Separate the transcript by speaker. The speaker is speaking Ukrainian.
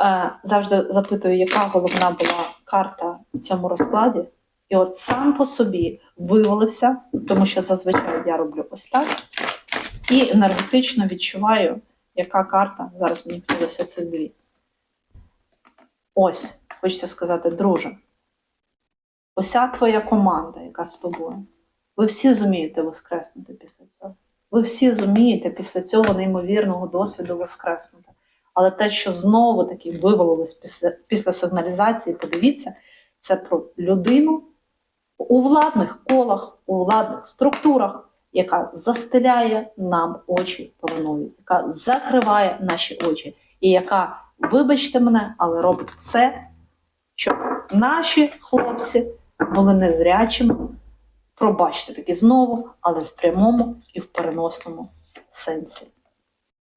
Speaker 1: Е, завжди запитую, яка головна була карта у цьому розкладі. І от сам по собі вивалився, тому що зазвичай я роблю ось так. І енергетично відчуваю, яка карта. Зараз мені хотілося це дві. Ось, хочеться сказати, друже. Уся твоя команда, яка з тобою. Ви всі зумієте воскреснути після цього. Ви всі зумієте після цього неймовірного досвіду воскреснути. Але те, що знову таки вивалилось після, після сигналізації, подивіться, це про людину у владних колах, у владних структурах, яка застеляє нам очі пеленою, яка закриває наші очі, і яка, вибачте мене, але робить все, щоб наші хлопці були незрячими. Пробачте таки знову, але в прямому і в переносному сенсі.